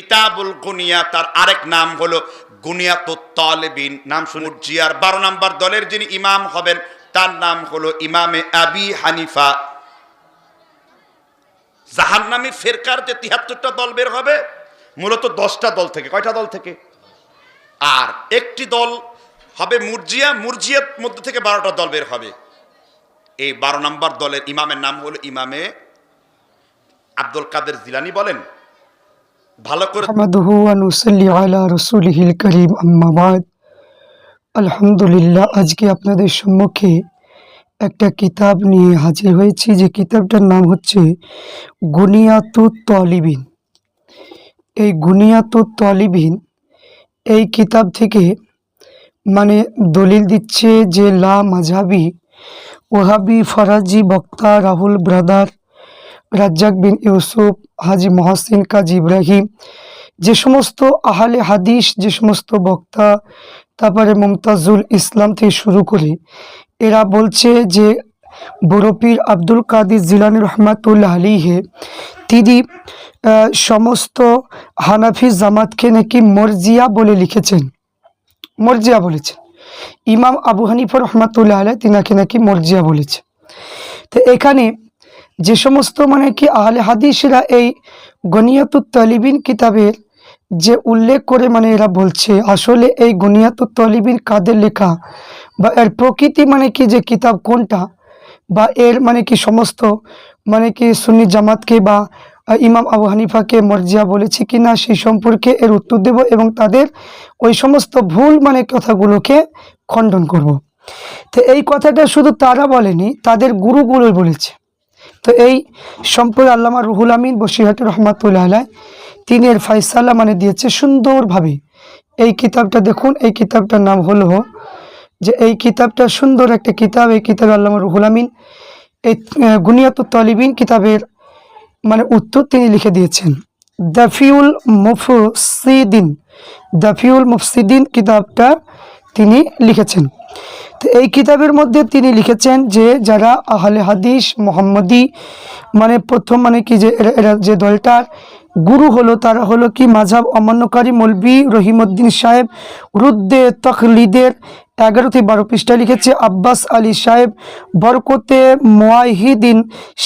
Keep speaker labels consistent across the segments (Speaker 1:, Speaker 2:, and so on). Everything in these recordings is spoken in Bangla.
Speaker 1: কিতাবুল গুনিয়া, তার আরেক নাম হলো গুনিয়াতুত তালেবিন নাম শুনুন জিয়ার বারো নম্বর দলের যিনি ইমাম হবেন, তার নাম হলো ইমামে আবি হানিফা। জাহান্নামী ফেরকার যে তিহাত্তরটা দল বের হবে, মূলত দশটা দল থেকে, কয়টা দল থেকে? আর একটি দল হবে মুরজিয়া, মুরজিয়ার মধ্যে থেকে বারোটা দল বের হবে। এই বারো নম্বর দলের ইমামের নাম হলো ইমামে আব্দুল কাদের জিলানি বলেন। ভালো করে
Speaker 2: আহমাদুহু ওয়া নুসাল্লি আলা রাসূলিহিল কারীম, আম্মা আলহামদুলিল্লাহ, আজকে আপনাদের সম্মুখে একটা কিতাব নিয়ে হাজির হয়েছি। যে কিতাবটার নাম হচ্ছে গুনিয়াতু তলিবিন। এই গুনিয়াতু তলিবিন, এই কিতাব থেকে মানে দলিল দিচ্ছে যে লা মাঝাবি ওহাবি ফরাজি বক্তা রাহুল ব্রাদার রাজ্জাক বিন ইউসুফ, হাজি মহাসিন, কাজী ইব্রাহিম, যে সমস্ত আহলে হাদিস, যে সমস্ত বক্তা, তারপরে মুমতাজুল ইসলাম থেকে শুরু করে, এরা বলছে যে বরফির আব্দুল কাদির জিলানি রহমাতুল্লাহ আলীহে তিনি সমস্ত হানাফি জামাতকে নাকি মরজিয়া বলে লিখেছেন। মরজিয়া বলেছেন। ইমাম আবু হানিফা রহমাতুল্লাহ আলাই তিনাকে নাকি মরজিয়া বলেছে। তো এখানে যে সমস্ত মানে কি আহলে হাদিসরা এই গনিয়াতুত তালিবিন কিতাবের যে উল্লেখ করে মানে এরা বলছে, আসলে এই গনিয়াতুত তালিবিন কাদের লেখা? বা এর প্রকৃতি মানে কি যে কিতাব কোনটা? বা এর মানে কি সমস্ত মানে কি সুন্নি জামাতকে বা ইমাম আবু হানিফাকে মর্জিয়া বলেছে কি না সেই সম্পর্কে এর উত্তর দেব এবং তাদের ওই সমস্ত ভুল মানে কথাগুলোকে খণ্ডন করব। তো এই কথাটা শুধু তারা বলেনি, তাদের গুরুগুলোই বলেছে। তো এই সম্পর্কে আল্লামা রুহুল আমিন বসিরহাটি রহমাতুল্লাহ আলাই তিনি এর ফাইসালা মানে দিয়েছে সুন্দরভাবে। এই কিতাবটা দেখুন এই কিতাবটার নাম হলো যে এই কিতাবটা সুন্দর একটা কিতাব এই কিতাবে আল্লামা রুহুল আমিন এই আহ, গুনিয়াতুত তলিবিন কিতাবের মানে উত্তর তিনি লিখে দিয়েছেন। দাফিউল মুফসিদিন দাফিউল মুফসিদিন কিতাবটা তিনি লিখেছেন। এই কিতাবের মধ্যে তিনি লিখেছেন যে যারা আহলে হাদিস, মোহাম্মদি মানে প্রথম মানে কি যে এরা যে দলটার গুরু হলো, তারা হলো কি মাঝাব অমান্যকারী মলবি রহিমউদ্দিন সাহেব, রুদ্দে তখলিদের এগারো থেকে বারো পৃষ্ঠা লিখেছে আব্বাস আলী সাহেব বরকতে মোয়াহিদিন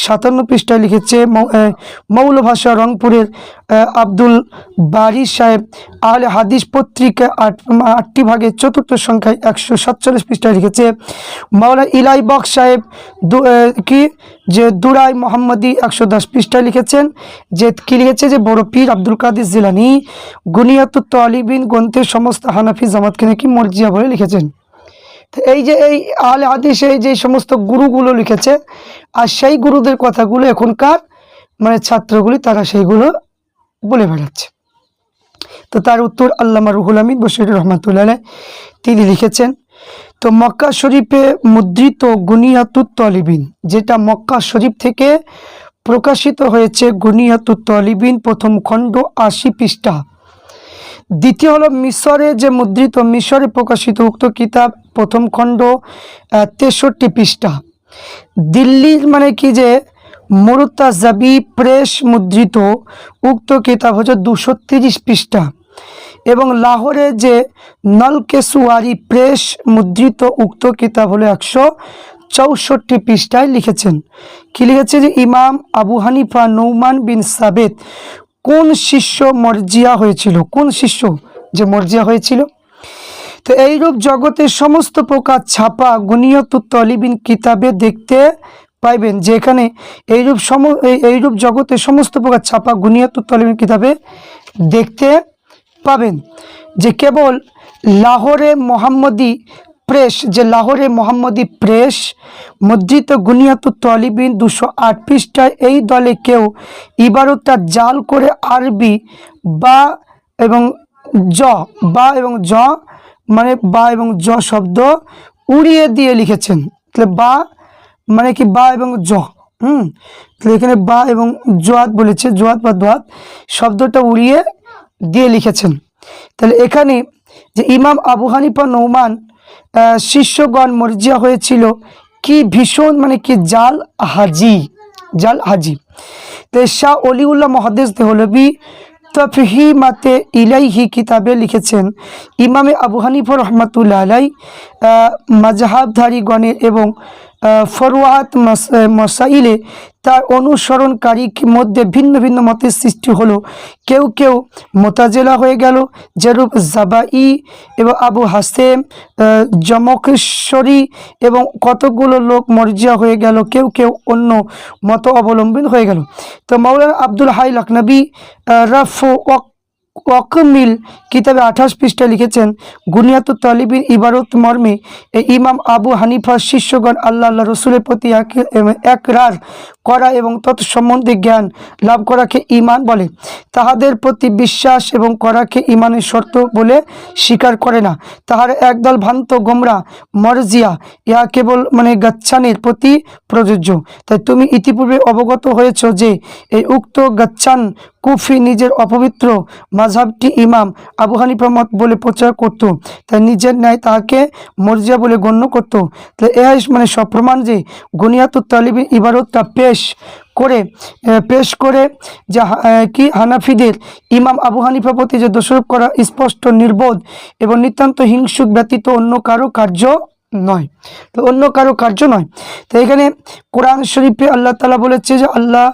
Speaker 2: সাতান্ন পৃষ্ঠা লিখেছে মৌ- আহ, মৌলভাষা রংপুরের আব্দুল বারি সাহেব। আহলে হাদিস পত্রিকা আট আটটি ভাগে চতুর্থ সংখ্যায় একশো সাতচল্লিশ পৃষ্ঠা লিখেছে মাওলা ইলাই বক সাহেব কি? যে দুরাই মোহাম্মদী একশো দশ পৃষ্ঠা লিখেছেন যে কি লিখেছে? যে বড় পীর আব্দুল কাদির জিলানি গুনিয়াতুত তালিবিন গ্রন্থের সমস্ত হানাফি জামাতকে নাকি মর্জিয়া বলে লিখেছেন। এই যে এই আহলে হাদিস এই যে সমস্ত গুরুগুলো লিখেছে, আর সেই গুরুদের কথাগুলো এখনকার মানে ছাত্রগুলি তারা সেইগুলো বলে বেড়াচ্ছে। তো তার উত্তর আল্লামা রুহুল আমিন বশির রহমাতুল্লাহ তিনি লিখেছেন, তো মক্কা শরীফে মুদ্রিত গুনিয়াতুত তলিবিন, যেটা মক্কা শরীফ থেকে প্রকাশিত হয়েছে গুনিয়াতুত তলিবিন প্রথম খণ্ড আশি পৃষ্ঠা। দ্বিতীয় হলো মিশরে যে মুদ্রিত, মিশরে প্রকাশিত উক্ত কিতাব, প্রথম খণ্ড তেষট্টি পৃষ্ঠা। দিল্লির মানে কি যে, মরুতাজাবি প্রেস মুদ্রিত উক্ত কিতাব হচ্ছে দুশো তিরিশ পৃষ্ঠা। এবং লাহোরে যে নলকেশুয়ারি প্রেস মুদ্রিত উক্ত কিতাব হলো একশো চৌষট্টি পৃষ্ঠায় লিখেছেন। কি লিখেছে যে, ইমাম Abu Hanifa Numan bin Sabit কোন শিষ্য মর্জিয়া হয়েছিল? কোন শিষ্য যে মর্জিয়া হয়েছিল? তো এইরূপ জগতের সমস্ত প্রকার ছাপা গুনিয়ত তলিবিন কিতাবে দেখতে পাইবেন, যেখানে এইরূপ সম এই- এইরূপ জগতের সমস্ত প্রকার ছাপা গুনিয়ত তলিবিন কিতাবে দেখতে পাবেন। যে কেবল লাহোরে মোহাম্মদী প্রেস, যে লাহোরে মোহাম্মদী প্রেস মুদ্রিত গুনিয়াত তলিবিন দুশো আট পৃষ্ঠায় এই দলে কেউ ইবারতটা জাল করে আরবি বা এবং জ, বা এবং জ মানে বা এবং জ শব্দ উড়িয়ে দিয়ে লিখেছেন। তাহলে বা মানে কি বা এবং জ, হুম? তাহলে এখানে বা এবং জোয়াত বলেছে, জোয়াত বা দোয়াত শব্দটা উড়িয়ে দিয়ে লিখেছেন। তাহলে এখানে যে ইমাম আবু হানিফা নৌমান শিষ্যগণ মর্জিয়া হয়েছিল। কি ভীষণ মানে কি জাল হাজি জাল হাজি। তো শাহ অলিউল্লাহ মহাদেশ দেহলবি তফহিমাতে ইলাইহি কিতাবে লিখেছেন, ইমামে আবু হানিফ রহমাতুল্লাহ আলাই মাজাহাবধারীগণের এবং ফরওয়াত মাস- মসাইলে তার অনুসরণকারীর মধ্যে ভিন্ন ভিন্ন মতের সৃষ্টি হলো। কেউ কেউ মোতাজেলা হয়ে গেল, যেরূপ জাবাই এবং আবু হাসেম জমকেশ্বরী এবং কতগুলো লোক মর্জিয়া হয়ে গেল, কেউ কেউ অন্য মত অবলম্বন হয়ে গেল। তো মৌলানা আব্দুল হাই লখনবী রফ ওয়াক ওয়াকমিল কিতাবে আঠাশ পৃষ্ঠা লিখেছেন, গুনিয়াত তালিবিন ইবারত মর্মে ইমাম আবু হানিফার শিষ্যগণ আল্লাহ আল্লাহ রসুলের প্রতি এক- একরার করা এবং তৎ সম্বন্ধে জ্ঞান লাভ করাকে ইমান বলে। তাহাদের প্রতি বিশ্বাস এবং করাকে ইমানের শর্ত বলে স্বীকার করে না। তাহার একদল ভ্রান্ত গোমরা মরজিয়া, ইহা কেবল মানে গাচ্ছানের প্রতি প্রযোজ্য। তাই তুমি ইতিপূর্বে অবগত হয়েছ যে, এই উক্ত গাচ্ছান কুফি নিজের অপবিত্র মাঝহাবটি ইমাম আবু হানিফা মত বলে প্রচার করত। তাই নিজের ন্যায় তাহাকে মর্জিয়া বলে গণ্য করত। তাই এহাই মানে সপ্রমাণ যে, গুনিয়াতুত তালিবিন ইবারতটা পেশ করে পেশ করে যে কি হানাফিদের ইমাম আবু হানিফা প্রতি যে দোষারোপ করা স্পষ্ট, নির্বোধ এবং নিতান্ত হিংসুক ব্যতীত অন্য কারও কার্য নয়। তো অন্য কারও কার্য নয়। তো এখানে কোরআন শরীফে আল্লাহ তালা বলেছে যে আল্লাহ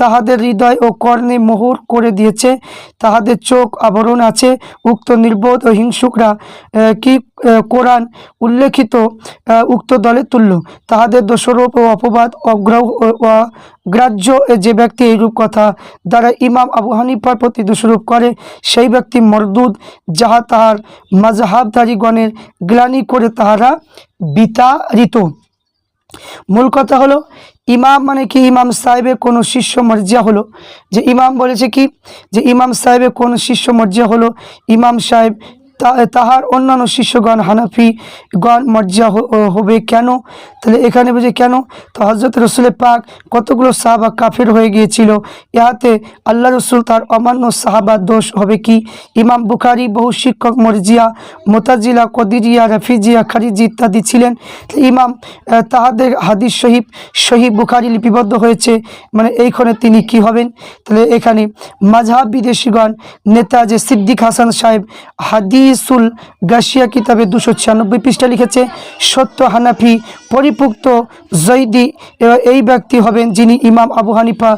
Speaker 2: তাহাদের হৃদয় ও কর্ণে মোহর করে দিয়েছে। তাহাদের চোখ আবরণ আছে। উক্ত নির্বোধ ও হিংসুকরা কি কোরআন উল্লেখিত উক্ত দলে তুল্য। তাহাদের দোষরূপ ও অপবাদ অগ্রহ গ্রাহ্য যে ব্যক্তি এইরূপ কথা দ্বারা ইমাম আবু হানিফার প্রতি দোষরূপ করে, সেই ব্যক্তি মরদুদ, যাহা তাহার মাজাহাবদারিগণের গ্লানি করে তাহারা বিতাড়িত। মূল কথা হলো ইমাম মানে কি? ইমাম সাহেবের কোনো শিষ্য মর্যাদা হলো। যে ইমাম বলেছে কি? যে ইমাম সাহেবের কোন শিষ্য মর্যা হলো। ইমাম সাহেব তাহার অন্যান্য শিষ্যগণ হানাফি গণ মর্যাদা হ- হবে কেন? তাহলে এখানে বুঝে কেন? তো হজরত রসুলের পাক কতগুলো সাহাবা কাফের হয়ে গিয়েছিল? ইহাতে আল্লাহ রসুল তার অমান্য সাহাবা দোষ হবে কি? ইমাম বুখারি, বহু শিক্ষক মর্জিয়া মোতাজিলা, কদিরিয়া, রফিজিয়া, খারিজি ইত্যাদি ছিলেন। ইমাম তাহাদের হাদিস শহীদ শহীদ বুখারি লিপিবদ্ধ হয়েছে। মানে এইখানে তিনি কি হবেন? তাহলে এখানে মাঝহাব বিদেশিগণ নেতা যে সিদ্দিক হাসান সাহেব হাদিসুল গাশিয়া কিতাবে দুশো ছিয়ানব্বই পৃষ্ঠা লিখেছে সত্য হানাফি পরিপুক্ত জৈদি এই ব্যক্তি হবেন যিনি ইমাম আবু হানিফা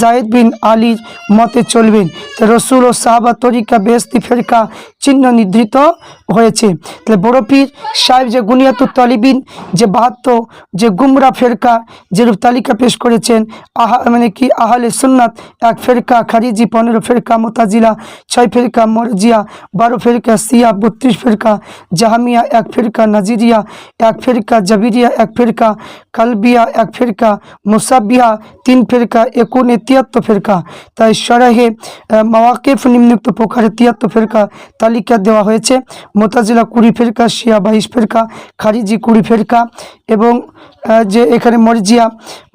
Speaker 2: জায়েদ বিন আলীর মতে চলবেন। রসুল ও সাহাবা তরিকা বেস্তি ফেরকা চিহ্ন নির্ধারিত হয়েছে। তাহলে বড় পীর সাহেব যে গুনিয়াতুর তালিবিন, যে বাহাত্তর, যে গুমরা ফেরকা যেরূপ তালিকা পেশ করেছেন, আহা মানে কি আহলে সুন্নাত, এক ফেরকা খারিজি, পনেরো ফেরকা মোতাজিলা, ছয় ফেরকা মরজিয়া, বারো ফেরকা সিয়া বত্রিশ ফেরকা জাহামিয়া, এক ফেরকা নাজিরিয়া, এক ফেরকা জাবিরিয়া এক ফেরকা, কালবিয়া এক ফেরকা মুসাবিয়া তিন ফেরকা, একুনে তিয়াত্তর ফেরকা। তাই সরাহে মাওয়াকিফ নিম্নুক্ত প্রকারে তিয়াত্তর ফেরকা তালিকা দেওয়া হয়েছে। মোতাজিলা কুড়ি ফেরকা, শিয়া বাইশ ফেরকা, খারিজি কুড়ি ফেরকা এবং যে এখানে মরজিয়া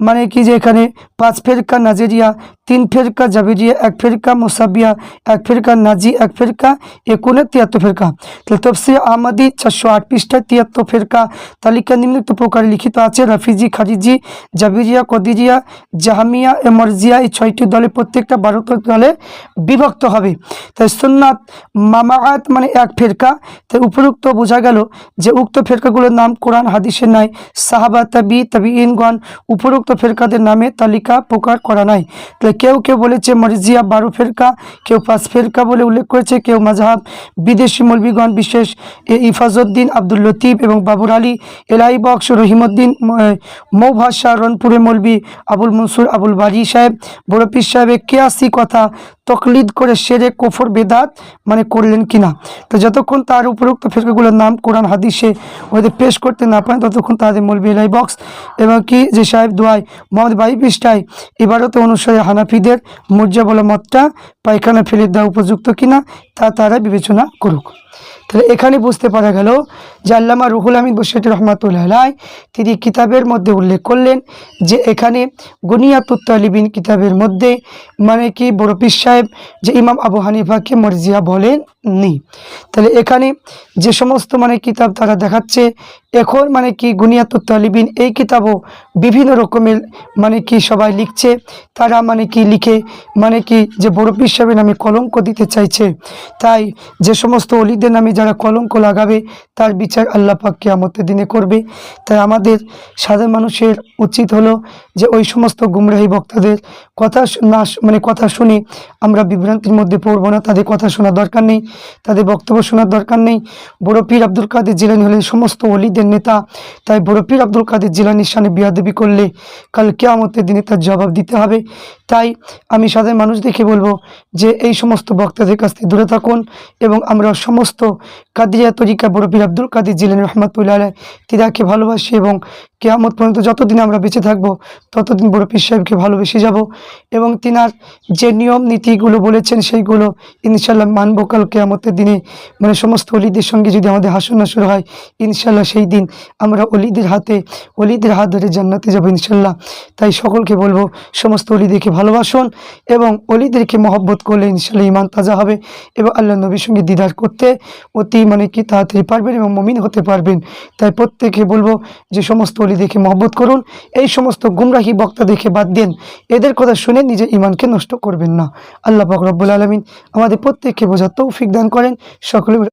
Speaker 2: মানে কি যে এখানে পাঁচ ফেরকা, নাজেরিয়া তিন ফেরকা, জাবিরিয়া এক ফেরকা মুসাবিয়া এক ফেরকা, নাজি এক ফেরকা, একুনে তিয়াত্তর ফেরকা। তাহলে তফসির আহমদি চারশো আট পৃষ্ঠায় তিয়াত্তর ফেরকা তালিকা নিম্নলিখিত প্রকারে লিখিত আছে, রাফিজি খারিজি জাবিরিয়া, কদিরিয়া, জাহামিয়া এ মরজিয়া এই ছয়টি দলে প্রত্যেকটা বারোটা দলে বিভক্ত হবে। তাই সুন্নাত মামাআত মানে এক ফেরকা। তাই উপরোক্ত বোঝা গেল যে উক্ত ফেরকাগুলোর নাম কোরআন, হাদিসের নাই সাহাবা, তাবি তাবিইনগণ উপরোক্ত ফেরকাদের নামে তালিকা প্রকার করা নাই। তাই কেউ কেউ বলেছে মরজিয়া বারো ফেরকা, কেউ পাঁচ ফেরকা বলে উল্লেখ করেছে, কেউ মাঝহাব বিদেশি মৌলবীগণ, বিশেষ এ ইফাজউদ্দিন, আব্দুল লতিফ এবং বাবুর আলী এলাই বক্স রহিমউদ্দিন, ম- মৌভাষা রনপুরে মৌলবী আবুল মনসুর, আবুল বারি সাহেব, বড়পীর সাহেবের কেয়াসি কথা তকলিদ করে সেরে কোফর বেদাত মানে করলেন কিনা? তো যতক্ষণ তার উপরোক্ত ফেরকাগুলোর নাম কোরআন, হাদিসে ওদের পেশ করতে না পারেন, ততক্ষণ তাদের মলবি এলাই বক্স এবং কি যে সাহেব দোয়াই মোহাম্মদ বাই পৃষ্ঠায় এবারতে অনুসারে হানাফিদের মুর্জা বলা মতটা পায়খানা ফেলে দেওয়া উপযুক্ত কিনা তা তারা বিবেচনা করুক। তাহলে এখানে বুঝতে পারা গেল যে আল্লামা রুহুল আহমিদ বসেট রহমাতুল্লাহ তিনি কিতাবের মধ্যে উল্লেখ করলেন যে এখানে গুনিয়াতুত তালিবিন কিতাবের মধ্যে মানে কি বড় পীর সাহেব যে ইমাম আবু হানিফাকে মর্জিয়া বলেন নি তাহলে এখানে যে সমস্ত মানে কিতাব তারা দেখাচ্ছে এখন মানে কি গুনিয়াতুত তালিবিন এই কিতাবও বিভিন্ন রকমের মানে কি সবাই লিখছে। তারা মানে কি লিখে মানে কি যে বড় সাহেবের নামে কলঙ্ক দিতে চাইছে। তাই যে সমস্ত অলিদের নামে যারা কলঙ্ক লাগাবে, তার বিচার আল্লাহ পাক কিয়ামতের দিনে করবে। তাই আমাদের সাধারণ মানুষের উচিত হলো যে ওই সমস্ত গুমরাহী বক্তাদের কথা না মানে কথা শুনে আমরা বিভ্রান্তির মধ্যে পড়ব না। তাদের কথা শোনার দরকার নেই, তাদের বক্তব্য শোনার দরকার নেই। বড় পীর আব্দুল কাদের জিলানি হলেন সমস্ত অলিদের নেতা। তাই বড়পীর আব্দুল কাদের জিলানির সামনে বিয়াদবি করলে কাল কেয়ামতের দিনে তার জবাব দিতে হবে। তাই আমি সাধারণ মানুষদেরকে বলব যে এই সমস্ত বক্তাদের কাছ থেকে দূরে থাকুন এবং আমরা সমস্ত কাদিয়া তরিকা বড় পীর আব্দুল কাদের জিলানি রহমতুল্লাহ তিনাকে ভালোবাসি এবং কেয়ামত পর্যন্ত যতদিন আমরা বেঁচে থাকব, ততদিন বড় পীর সাহেবকে ভালোবেসে যাব এবং তিনার যে নিয়ম নীতিগুলো বলেছেন সেইগুলো ইনশাল্লাহ মানব কাল কেয়ামতের দিনে। মানে সমস্ত অলিদের সঙ্গে যদি আমাদের হাসন নাসর হয় ইনশাল্লাহ সেই দিন আমরা অলিদের হাতে, অলিদের হাত ধরে জান্নাতে যাব ইনশাল্লাহ তাই সকলকে বলব, সমস্ত অলিদেরকে ভালোবাসুন এবং অলিদেরকে মহব্বত করলে ইনশাল্লাহ ইমান তাজা হবে এবং আল্লাহ নবীর সঙ্গে দিদার করতে অতি মানে কি তাড়াতাড়ি পারবেন এবং মমিন হতে পারবেন। তাই প্রত্যেকে বলব যে সমস্ত অলিদেরকে মহব্বত করুন, এই সমস্ত গুমরাহি বক্তা দেখে বাদ দেন, এদের কথা শুনে নিজের ইমানকে নষ্ট করবেন না। আল্লাহ পাক আলমিন আমাদের প্রত্যেককে বোঝার তৌফিক দান করেন। সকলে